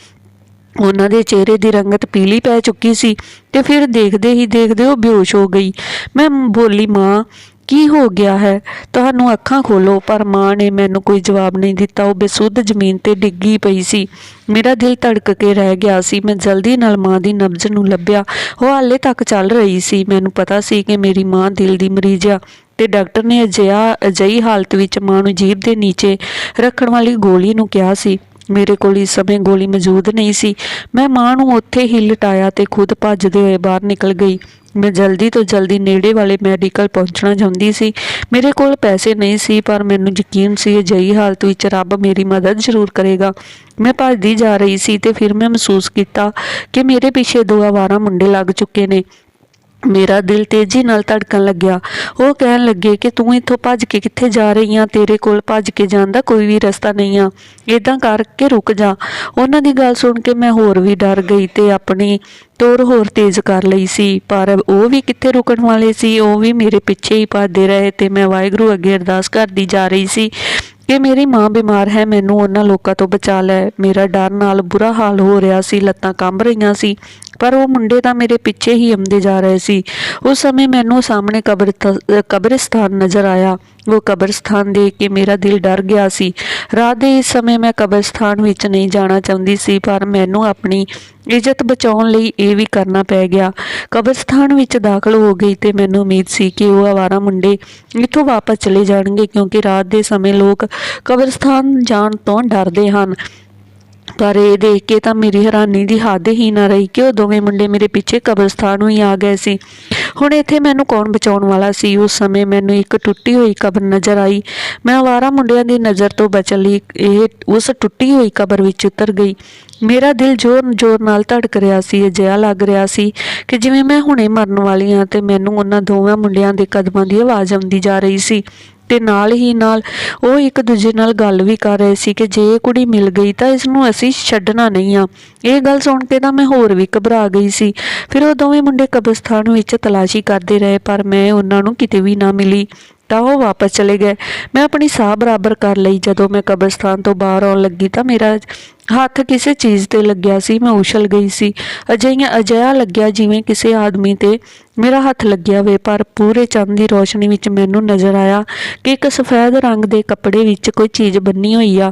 ਉਹਨਾਂ ਦੇ ਚਿਹਰੇ ਦੀ ਰੰਗਤ ਪੀਲੀ ਪੈ ਚੁੱਕੀ ਸੀ ਤੇ ਫਿਰ ਦੇਖਦੇ ਹੀ ਦੇਖਦੇ ਉਹ ਬੇਹੋਸ਼ ਹੋ ਗਈ। ਮੈਂ ਬੋਲੀ, ਮਾਂ ਕੀ ਹੋ ਗਿਆ ਹੈ? ਤੁਹਾਨੂੰ ਅੱਖਾਂ ਖੋਲੋ, ਪਰ ਮਾਂ ਨੇ ਮੈਨੂੰ ਕੋਈ ਜਵਾਬ ਨਹੀਂ ਦਿੱਤਾ। ਉਹ ਬੇਸੁੱਧ ਜ਼ਮੀਨ ਤੇ ਡਿੱਗੀ ਪਈ ਸੀ। ਮੇਰਾ ਦਿਲ ਧੜਕ ਕੇ ਰਹਿ ਗਿਆ ਸੀ। ਮੈਂ ਜਲਦੀ ਨਾਲ ਮਾਂ ਦੀ ਨਬਜ਼ ਨੂੰ ਲੱਭਿਆ। ਉਹ ਹਾਲੇ ਤੱਕ ਚੱਲ ਰਹੀ ਸੀ। ਮੈਨੂੰ ਪਤਾ ਸੀ ਕਿ ਮੇਰੀ ਮਾਂ ਦਿਲ ਦੀ ਮਰੀਜ਼ ਆ ਤੇ ਡਾਕਟਰ ਨੇ ਅਜਿਹਾ ਅਜਿਹੀ ਹਾਲਤ ਵਿੱਚ ਮਾਂ ਨੂੰ ਜੀਭ ਦੇ ਨੀਚੇ ਰੱਖਣ ਵਾਲੀ ਗੋਲੀ ਨੂੰ ਕਿਹਾ ਸੀ। ਮੇਰੇ ਕੋਲ ਇਸ ਸਮੇਂ ਗੋਲੀ ਮੌਜੂਦ ਨਹੀਂ ਸੀ। ਮੈਂ ਮਾਂ ਨੂੰ ਉੱਥੇ ਹੀ ਲਟਾਇਆ ਤੇ ਖੁਦ ਭੱਜਦੇ ਹੋਏ ਬਾਹਰ ਨਿਕਲ ਗਈ। ਮੈਂ ਜਲਦੀ ਤੋਂ ਜਲਦੀ ਨੇੜੇ ਵਾਲੇ ਮੈਡੀਕਲ ਪਹੁੰਚਣਾ ਚਾਹੁੰਦੀ ਸੀ। ਮੇਰੇ ਕੋਲ ਪੈਸੇ ਨਹੀਂ ਸੀ, ਪਰ ਮੈਨੂੰ ਯਕੀਨ ਸੀ ਅਜਿਹੀ ਹਾਲਤ ਵਿੱਚ ਰੱਬ ਮੇਰੀ ਮਦਦ ਜ਼ਰੂਰ ਕਰੇਗਾ। ਮੈਂ ਭੱਜਦੀ ਜਾ ਰਹੀ ਸੀ ਤੇ ਫਿਰ ਮੈਂ ਮਹਿਸੂਸ ਕੀਤਾ ਕਿ ਮੇਰੇ ਪਿੱਛੇ ਦੋ ਆਵਾਰਾ ਮੁੰਡੇ ਲੱਗ ਚੁੱਕੇ ਨੇ। ਮੇਰਾ ਦਿਲ ਤੇਜ਼ੀ ਨਾਲ ਧੜਕਣ ਲੱਗਿਆ। ਉਹ ਕਹਿਣ ਲੱਗੇ ਕਿ ਤੂੰ ਇੱਥੋਂ ਭੱਜ ਕੇ ਕਿੱਥੇ ਜਾ ਰਹੀ ਆ? ਤੇਰੇ ਕੋਲ ਭੱਜ ਕੇ ਜਾਣ ਦਾ ਕੋਈ ਵੀ ਰਸਤਾ ਨਹੀਂ ਆ। ਇਦਾਂ ਕਰਕੇ ਰੁਕ ਜਾ। ਉਹਨਾਂ ਦੀ ਗੱਲ ਸੁਣ ਕੇ ਮੈਂ ਹੋਰ ਵੀ ਡਰ ਗਈ ਤੇ ਆਪਣੀ ਤੋਰ ਹੋਰ ਤੇਜ਼ ਕਰ ਲਈ ਸੀ। ਪਰ ਉਹ ਵੀ ਕਿੱਥੇ ਰੁਕਣ ਵਾਲੇ ਸੀ? ਉਹ ਵੀ ਮੇਰੇ ਪਿੱਛੇ ਹੀ ਭੱਜਦੇ ਰਹੇ ਤੇ ਮੈਂ ਵਾਹਿਗੁਰੂ ਅੱਗੇ ਅਰਦਾਸ ਕਰਦੀ ਜਾ ਰਹੀ ਸੀ ਕਿ ਮੇਰੀ ਮਾਂ ਬਿਮਾਰ ਹੈ, ਮੈਨੂੰ ਉਹਨਾਂ ਲੋਕਾਂ ਤੋਂ ਬਚਾ ਲੈ। ਮੇਰਾ ਡਰ ਨਾਲ ਬੁਰਾ ਹਾਲ ਹੋ ਰਿਹਾ ਸੀ, ਲੱਤਾਂ ਕੰਬ ਰਹੀਆਂ ਸੀ। ਪਰ ਉਹ ਮੁੰਡੇ ਤਾਂ ਮੇਰੇ ਪਿੱਛੇ ਹੀ ਆਉਂਦੇ ਜਾ ਰਹੇ ਸੀ। ਉਸ ਸਮੇਂ ਮੈਨੂੰ ਸਾਹਮਣੇ ਕਬਰ ਕਬਰਿਸਤਾਨ ਨਜ਼ਰ ਆਇਆ। ਉਹ ਕਬਰਸਤਾਨ ਦੇਖ ਕੇ ਮੇਰਾ ਦਿਲ ਡਰ ਗਿਆ ਸੀ। ਰਾਤ ਦੇ ਇਸ ਸਮੇਂ ਮੈਂ ਕਬਰਸਤਾਨ ਵਿੱਚ ਨਹੀਂ ਜਾਣਾ ਚਾਹੁੰਦੀ ਸੀ, ਪਰ ਮੈਨੂੰ ਆਪਣੀ ਇੱਜ਼ਤ ਬਚਾਉਣ ਲਈ ਇਹ ਵੀ ਕਰਨਾ ਪੈ ਗਿਆ। ਕਬਰਸਤਾਨ ਵਿੱਚ ਦਾਖਲ ਹੋ ਗਈ ਤੇ ਮੈਨੂੰ ਉਮੀਦ ਸੀ ਕਿ ਉਹ ਆਵਾਰਾ ਮੁੰਡੇ ਇੱਥੋਂ ਵਾਪਸ ਚਲੇ ਜਾਣਗੇ, ਕਿਉਂਕਿ ਰਾਤ ਦੇ ਸਮੇਂ ਲੋਕ ਕਬਰਸਤਾਨ ਜਾਣ ਤੋਂ ਡਰਦੇ ਹਨ। ਪਰ ਇਹ ਦੇਖ ਕੇ ਤਾਂ ਮੇਰੀ ਹੈਰਾਨੀ ਦੀ ਹੱਦ ਹੀ ਨਾ ਰਹੀ ਕਿ ਉਹ ਦੋਵੇਂ ਮੁੰਡੇ ਮੇਰੇ ਪਿੱਛੇ ਕਬਰਸਤਾਨ ਨੂੰ ਹੀ ਆ ਗਏ ਸੀ। ਹੁਣ ਇੱਥੇ ਮੈਨੂੰ ਕੌਣ ਬਚਾਉਣ ਵਾਲਾ ਸੀ? ਉਸ ਸਮੇਂ ਮੈਨੂੰ ਇੱਕ ਟੁੱਟੀ ਹੋਈ ਕਬਰ ਨਜ਼ਰ ਆਈ। ਮੈਂ ਆਵਾਰਾ ਮੁੰਡਿਆਂ ਦੀ ਨਜ਼ਰ ਤੋਂ ਬਚਣ ਲਈ ਇਹ, ਉਸ ਟੁੱਟੀ ਹੋਈ ਕਬਰ ਵਿੱਚ ਉਤਰ ਗਈ। ਮੇਰਾ ਦਿਲ ਜ਼ੋਰ ਜ਼ੋਰ ਨਾਲ ਧੜਕ ਰਿਹਾ ਸੀ, ਅਜਿਹਾ ਲੱਗ ਰਿਹਾ ਸੀ ਕਿ ਜਿਵੇਂ ਮੈਂ ਹੁਣੇ ਮਰਨ ਵਾਲੀ ਹਾਂ ਤੇ ਮੈਨੂੰ ਉਹਨਾਂ ਦੋਵਾਂ ਮੁੰਡਿਆਂ ਦੇ ਕਦਮਾਂ ਦੀ ਆਵਾਜ਼ ਆਉਂਦੀ ਜਾ ਰਹੀ ਸੀ। ਤੇ ਨਾਲ ਹੀ ਨਾਲ ਉਹ ਇੱਕ ਦੂਜੇ ਨਾਲ ਗੱਲ ਵੀ ਕਰ ਰਹੇ ਸੀ ਕਿ ਜੇ ਇਹ ਕੁੜੀ ਮਿਲ ਗਈ ਤਾਂ ਇਸ ਨੂੰ ਅਸੀਂ ਛੱਡਣਾ ਨਹੀਂ ਆ। ਇਹ ਗੱਲ ਸੁਣ ਕੇ ਤਾਂ ਮੈਂ ਹੋਰ ਵੀ ਘਬਰਾ ਗਈ ਸੀ। ਫਿਰ ਉਹ ਦੋਵੇਂ ਮੁੰਡੇ ਕਬਰਸਤਾਨ ਵਿੱਚ ਤਲਾਸ਼ੀ ਕਰਦੇ ਰਹੇ, ਪਰ ਮੈਂ ਉਹਨਾਂ ਨੂੰ ਕਿਤੇ ਵੀ ਨਾ ਮਿਲੀ ਤਾਂ ਉਹ ਵਾਪਸ ਚਲੇ ਗਏ। ਮੈਂ ਆਪਣੀ ਸਾਹ ਬਰਾਬਰ ਕਰ ਲਈ। ਜਦੋਂ ਮੈਂ ਕਬਰਸਤਾਨ ਤੋਂ ਬਾਹਰ ਆਉਣ ਲੱਗੀ ਤਾਂ ਮੇਰਾ ਹੱਥ ਕਿਸੇ ਚੀਜ਼ ਤੇ ਲੱਗਿਆ ਸੀ, ਮੈਂ ਉਛਲ ਗਈ ਸੀ। ਅਜਿਹਾ ਅਜਿਹਾ ਲੱਗਿਆ ਜਿਵੇਂ ਕਿਸੇ ਆਦਮੀ ਤੇ ਮੇਰਾ ਹੱਥ ਲੱਗਿਆ ਵੇ, ਪਰ ਪੂਰੇ ਚੰਦ ਦੀ ਰੋਸ਼ਨੀ ਵਿੱਚ ਮੈਨੂੰ ਨਜ਼ਰ ਆਇਆ ਕਿ ਇੱਕ ਸਫੈਦ ਰੰਗ ਦੇ ਕੱਪੜੇ ਵਿੱਚ ਕੋਈ ਚੀਜ਼ ਬੰਨੀ ਹੋਈ ਆ।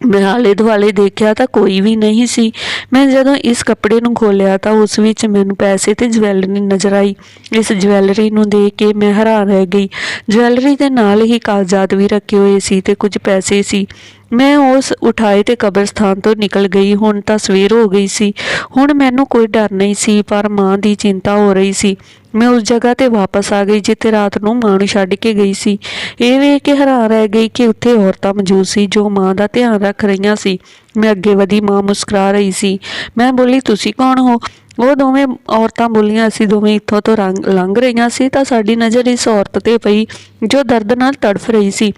ਮੈਂ ਆਲੇ ਦੁਆਲੇ ਦੇਖਿਆ ਤਾਂ ਕੋਈ ਵੀ ਨਹੀਂ ਸੀ। ਮੈਂ ਜਦੋਂ ਇਸ ਕੱਪੜੇ ਨੂੰ ਖੋਲ੍ਹਿਆ ਤਾਂ ਉਸ ਵਿੱਚ ਮੈਨੂੰ ਪੈਸੇ ਤੇ ਜਵੈਲਰੀ ਨਜ਼ਰ ਆਈ। ਇਸ ਜਵੈਲਰੀ ਨੂੰ ਦੇਖ ਕੇ ਮੈਂ ਹੈਰਾਨ ਰਹਿ ਗਈ। ਜਵੈਲਰੀ ਦੇ ਨਾਲ ਹੀ ਕਾਗਜ਼ਾਤ ਵੀ ਰੱਖੇ ਹੋਏ ਸੀ ਤੇ ਕੁਝ ਪੈਸੇ ਸੀ। ਮੈਂ ਉਸ ਉਠਾਈ ਤੇ ਕਬਰਸਤਾਨ ਤੋਂ ਨਿਕਲ ਗਈ, ਹੁਣ ਤਾਂ ਸਵੇਰ ਹੋ ਗਈ ਸੀ। ਹੁਣ ਮੈਨੂੰ ਕੋਈ ਡਰ ਨਹੀਂ ਸੀ, ਪਰ ਮਾਂ ਦੀ ਚਿੰਤਾ ਹੋ ਰਹੀ ਸੀ। ਮੈਂ ਉਸ ਜਗ੍ਹਾ ਤੇ ਵਾਪਸ ਆ ਗਈ, ਜਿੱਥੇ ਰਾਤ ਨੂੰ ਮਾਂ ਨੂੰ ਛੱਡ ਕੇ ਗਈ ਸੀ। ਇਹ ਵੇਖ ਕੇ ਹੈਰਾਨ ਰਹਿ ਗਈ ਕਿ ਉੱਥੇ ਔਰਤਾਂ ਮੌਜੂਦ ਸੀ, ਜੋ ਮਾਂ ਦਾ ਧਿਆਨ ਰੱਖ ਰਹੀਆਂ ਸੀ। ਮੈਂ ਅੱਗੇ ਵਧੀ, ਮਾਂ ਮੁਸਕਰਾ ਰਹੀ ਸੀ। ਮੈਂ ਬੋਲੀ, ਤੁਸੀਂ ਕੌਣ ਹੋ? ਉਹ ਦੋਵੇਂ ਔਰਤਾਂ ਬੋਲੀਆਂ, ਅਸੀਂ ਦੋਵੇਂ ਇੱਥੋਂ ਤੋਂ ਰੰਗ ਲੰਘ ਰਹੀਆਂ ਸੀ, ਤਾਂ ਸਾਡੀ ਨਜ਼ਰ ਇਸ ਔਰਤ ਤੇ ਪਈ, ਜੋ ਦਰਦ ਨਾਲ ਤੜਫ ਰਹੀ ਸੀ।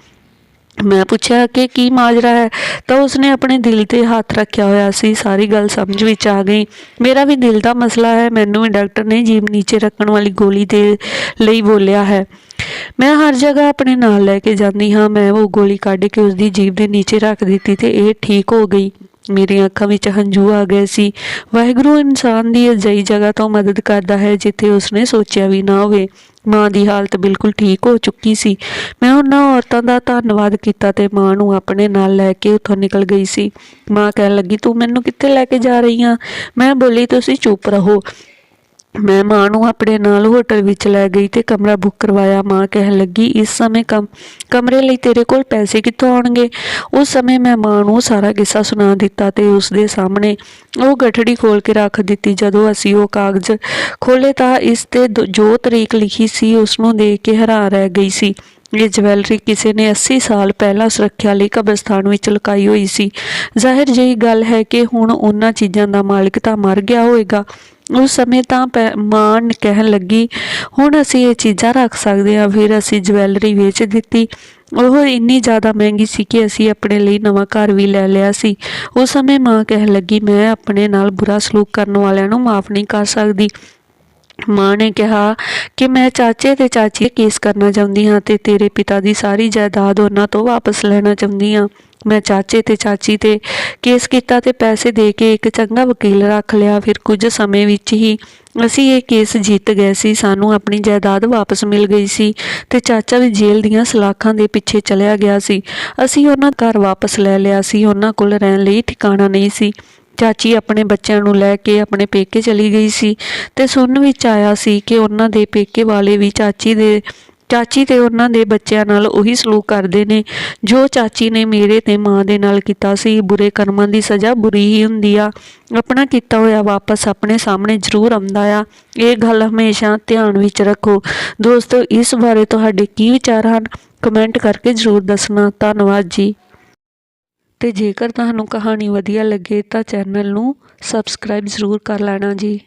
ਮੈਂ ਪੁੱਛਿਆ ਕਿ ਕੀ ਮਾਜਰਾ ਹੈ? ਤਾਂ ਉਸਨੇ ਆਪਣੇ ਦਿਲ ਤੇ ਹੱਥ ਰੱਖਿਆ ਹੋਇਆ ਸੀ, ਸਾਰੀ ਗੱਲ ਸਮਝ ਵਿੱਚ ਆ ਗਈ। ਮੇਰਾ ਵੀ ਦਿਲ ਦਾ ਮਸਲਾ ਹੈ, ਮੈਨੂੰ ਵੀ ਡਾਕਟਰ ਨੇ ਜੀਭ ਨੀਚੇ ਰੱਖਣ ਵਾਲੀ ਗੋਲੀ ਦੇ ਲਈ ਬੋਲਿਆ ਹੈ। ਮੈਂ ਹਰ ਜਗ੍ਹਾ ਆਪਣੇ ਨਾਲ ਲੈ ਕੇ ਜਾਂਦੀ ਹਾਂ, ਮੈਂ ਉਹ ਗੋਲੀ ਕੱਢ ਕੇ ਉਸਦੀ ਜੀਭ ਦੇ ਨੀਚੇ ਰੱਖ ਦਿੱਤੀ ਤੇ ਇਹ ਠੀਕ ਹੋ ਗਈ। ਮੇਰੀਆਂ ਅੱਖਾਂ ਵਿੱਚ ਹੰਝੂ ਆ ਗਏ ਸੀ। ਵਾਹਿਗੁਰੂ ਇਨਸਾਨ ਦੀ ਅਜਿਹੀ ਜਗ੍ਹਾ ਤੋਂ ਮਦਦ ਕਰਦਾ ਹੈ ਜਿੱਥੇ ਉਸਨੇ ਸੋਚਿਆ ਵੀ ਨਾ ਹੋਵੇ। ਮਾਂ ਦੀ ਹਾਲਤ ਬਿਲਕੁਲ ਠੀਕ ਹੋ ਚੁੱਕੀ ਸੀ। ਮੈਂ ਉਹਨਾਂ ਔਰਤਾਂ ਦਾ ਧੰਨਵਾਦ ਕੀਤਾ ਤੇ ਮਾਂ ਨੂੰ ਆਪਣੇ ਨਾਲ ਲੈ ਕੇ ਉੱਥੋਂ ਨਿਕਲ ਗਈ ਸੀ। ਮਾਂ ਕਹਿਣ ਲੱਗੀ, ਤੂੰ ਮੈਨੂੰ ਕਿੱਥੇ ਲੈ ਕੇ ਜਾ ਰਹੀ ਆ ਮੈਂ ਬੋਲੀ, ਤੁਸੀਂ ਚੁੱਪ ਰਹੋ। ਮੈਂ ਮਾਂ ਨੂੰ ਆਪਣੇ ਨਾਲ ਹੋਟਲ ਵਿੱਚ ਲੈ ਗਈ ਤੇ ਕਮਰਾ ਬੁੱਕ ਕਰਵਾਇਆ। ਮਾਂ ਕਹਿਣ ਲੱਗੀ, ਇਸ ਸਮੇਂ ਕਮ, ਕਮਰੇ ਲਈ ਤੇਰੇ ਕੋਲ ਪੈਸੇ ਕਿੱਥੋਂ ਆਉਣਗੇ? ਉਸ ਸਮੇਂ ਮੈਂ ਮਾਂ ਨੂੰ ਸਾਰਾ ਕਿੱਸਾ ਸੁਣਾ ਦਿੱਤਾ ਤੇ ਉਸ ਦੇ ਸਾਹਮਣੇ ਉਹ ਗਠੜੀ ਖੋਲ ਕੇ ਰੱਖ ਦਿੱਤੀ। ਜਦੋਂ ਅਸੀਂ ਉਹ ਕਾਗਜ਼ ਖੋਲੇ ਤਾਂ ਇਸ ਤੇ ਦ- ਜੋ ਤਰੀਕ ਲਿਖੀ ਸੀ, ਉਸ ਨੂੰ ਦੇਖ ਕੇ ਹੈਰਾਨ ਰਹਿ ਗਈ ਸੀ। ਇਹ ਜਵੈਲਰੀ ਕਿਸੇ ਨੇ 80 ਸਾਲ ਪਹਿਲਾਂ ਸੁਰੱਖਿਆ ਲਈ ਕਬਰਸਤਾਨ ਵਿੱਚ ਲੁਕਾਈ ਹੋਈ ਸੀ। ਜ਼ਾਹਿਰ ਜਿਹੀ ਗੱਲ ਹੈ ਕਿ ਹੁਣ ਉਹਨਾਂ ਚੀਜ਼ਾਂ ਦਾ ਮਾਲਕ ਤਾਂ ਮਰ ਗਿਆ ਹੋਵੇਗਾ। ਉਸ ਸਮੇਂ ਤਾਂ ਪੈ- ਕਹਿਣ ਲੱਗੀ, ਹੁਣ ਅਸੀਂ ਇਹ ਚੀਜ਼ਾਂ ਰੱਖ ਸਕਦੇ ਹਾਂ, ਫਿਰ ਅਸੀਂ ਜਵੈਲਰੀ ਵੇਚ ਦਿੱਤੀ। ਉਹ ਇੰਨੀ ਜ਼ਿਆਦਾ ਮਹਿੰਗੀ ਸੀ ਕਿ ਅਸੀਂ ਆਪਣੇ ਲਈ ਨਵਾਂ ਘਰ ਵੀ ਲੈ ਲਿਆ ਸੀ। ਉਸ ਸਮੇਂ ਮਾਂ ਕਹਿਣ ਲੱਗੀ, ਮੈਂ ਆਪਣੇ ਨਾਲ ਬੁਰਾ ਸਲੂਕ ਕਰਨ ਵਾਲਿਆਂ ਨੂੰ ਮਾਫ ਨਹੀਂ ਕਰ ਸਕਦੀ। ਮਾਂ ਨੇ ਕਿਹਾ ਕਿ ਮੈਂ ਚਾਚੇ ਤੇ ਚਾਚੀ ਕੇਸ ਕਰਨਾ ਚਾਹੁੰਦੀ ਹਾਂ ਤੇ ਤੇਰੇ ਪਿਤਾ ਦੀ ਸਾਰੀ ਜਾਇਦਾਦ ਉਹਨਾਂ ਤੋਂ ਵਾਪਸ ਲੈਣਾ ਚਾਹੁੰਦੀ ਹਾਂ। ਮੈਂ ਚਾਚੇ ਤੇ ਚਾਚੀ ਤੇ ਕੇਸ ਕੀਤਾ ਤੇ ਪੈਸੇ ਦੇ ਕੇ ਇੱਕ ਚੰਗਾ ਵਕੀਲ ਰੱਖ ਲਿਆ। ਫਿਰ ਕੁਝ ਸਮੇਂ ਵਿੱਚ ਹੀ ਅਸੀਂ ਇਹ ਕੇਸ ਜਿੱਤ ਗਏ ਸੀ। ਸਾਨੂੰ ਆਪਣੀ ਜਾਇਦਾਦ ਵਾਪਸ ਮਿਲ ਗਈ ਸੀ ਤੇ ਚਾਚਾ ਵੀ ਜੇਲ੍ਹ ਦੀਆਂ ਸਲਾਖਾਂ ਦੇ ਪਿੱਛੇ ਚਲਿਆ ਗਿਆ ਸੀ। ਅਸੀਂ ਉਹਨਾਂ ਘਰ ਵਾਪਸ ਲੈ ਲਿਆ ਸੀ। ਉਹਨਾਂ ਕੋਲ ਰਹਿਣ ਲਈ ਠਿਕਾਣਾ ਨਹੀਂ ਸੀ। ਚਾਚੀ ਆਪਣੇ ਬੱਚਿਆਂ ਨੂੰ ਲੈ ਕੇ ਆਪਣੇ ਪੇਕੇ ਚਲੀ ਗਈ ਸੀ ਤੇ ਸੁਣਨ ਵਿੱਚ ਆਇਆ ਸੀ ਕਿ ਉਹਨਾਂ ਦੇ ਪੇਕੇ ਵਾਲੇ ਵੀ ਚਾਚੀ ਦੇ ਚਾਚੀ ਤੇ ਉਹਨਾਂ ਦੇ ਬੱਚਿਆਂ ਨਾਲ ਉਹੀ ਸਲੂਕ ਕਰਦੇ ਨੇ। ਜੋ ਚਾਚੀ ਨੇ ਮੇਰੇ ਤੇ ਮਾਂ ਦੇ ਨਾਲ ਕੀਤਾ ਸੀ, ਬੁਰੇ ਕਰਮਾਂ ਦੀ ਸਜ਼ਾ ਬੁਰੀ ਹੀ ਹੁੰਦੀ ਆ। ਆਪਣਾ ਕੀਤਾ ਹੋਇਆ ਵਾਪਸ ਆਪਣੇ ਸਾਹਮਣੇ ਜ਼ਰੂਰ ਆਉਂਦਾ ਆ। ਇਹ ਗੱਲ ਹਮੇਸ਼ਾ ਧਿਆਨ ਵਿੱਚ ਰੱਖੋ। ਦੋਸਤੋ, ਇਸ ਬਾਰੇ ਤੁਹਾਡੇ ਕੀ ਵਿਚਾਰ ਹਨ? ਕਮੈਂਟ ਕਰਕੇ ਜ਼ਰੂਰ ਦੱਸਣਾ। ਧੰਨਵਾਦ ਜੀ। ਤੇ ਜੇਕਰ ਤੁਹਾਨੂੰ ਕਹਾਣੀ ਵਧੀਆ ਲੱਗੇ ਤਾਂ ਚੈਨਲ ਨੂੰ ਸਬਸਕ੍ਰਾਈਬ ਜ਼ਰੂਰ ਕਰ ਲੈਣਾ ਜੀ।